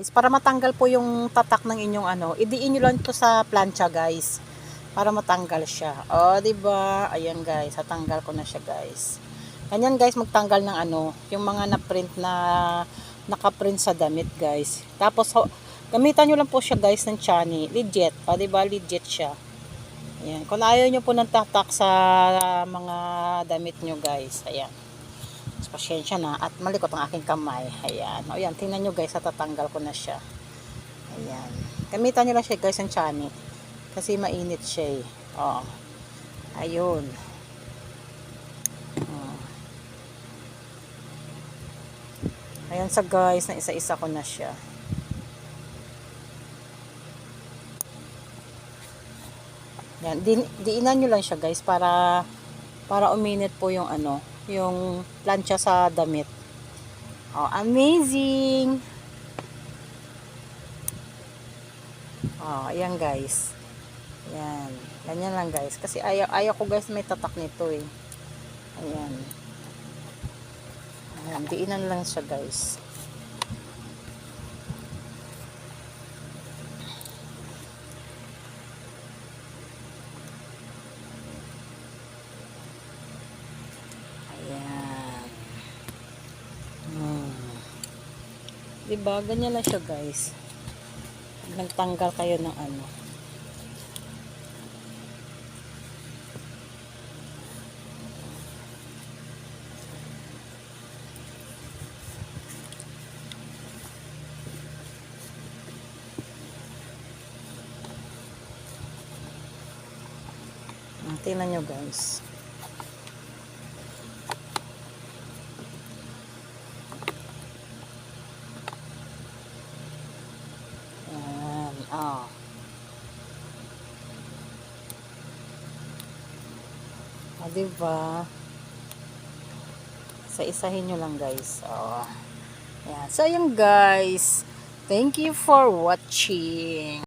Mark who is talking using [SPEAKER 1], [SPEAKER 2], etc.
[SPEAKER 1] Guys, para matanggal po yung tatak ng inyong ano, idiin nyo lang to sa plancha guys. Para matanggal siya. O, di ba? Ayan guys, natanggal ko na siya guys. Ganyan guys, magtanggal ng ano, yung mga na-print na naka-print sa damit guys. Tapos, ho, gamitan nyo lang po siya guys ng chani. Legit. O, di ba? Legit siya. Ayan. Kung ayaw nyo po ng tatak sa mga damit nyo guys. Ayan. Mas Pasyensya na. At malikot ang aking kamay. Ayan. O yan. Tingnan nyo guys. Natatanggal ko na siya. Ayan. Gamitan nyo lang siya guys ng chani. Kasi mainit siya eh. O. Ayun. O. Ayan sa guys. Na isa-isa ko na siya. Yan, din, diinan nyo lang siya guys para para uminit po yung ano, yung plancha sa damit. Oh, amazing! Oh, ayan guys. Yan. Ganyan lang guys. Kasi ayaw, ayaw ko guys may tatak nito eh. Ayan. Ayan, diinan lang siya guys. Ayan. Hmm. Diba? Ganyan lang siya guys. Nagtanggal kayo ng ano. Hmm, Tingnan nyo guys. Ayan. Oh. Ah, diba? Sa isahin nyo lang guys. Oh. Ayan. So, yung guys. Thank you for watching.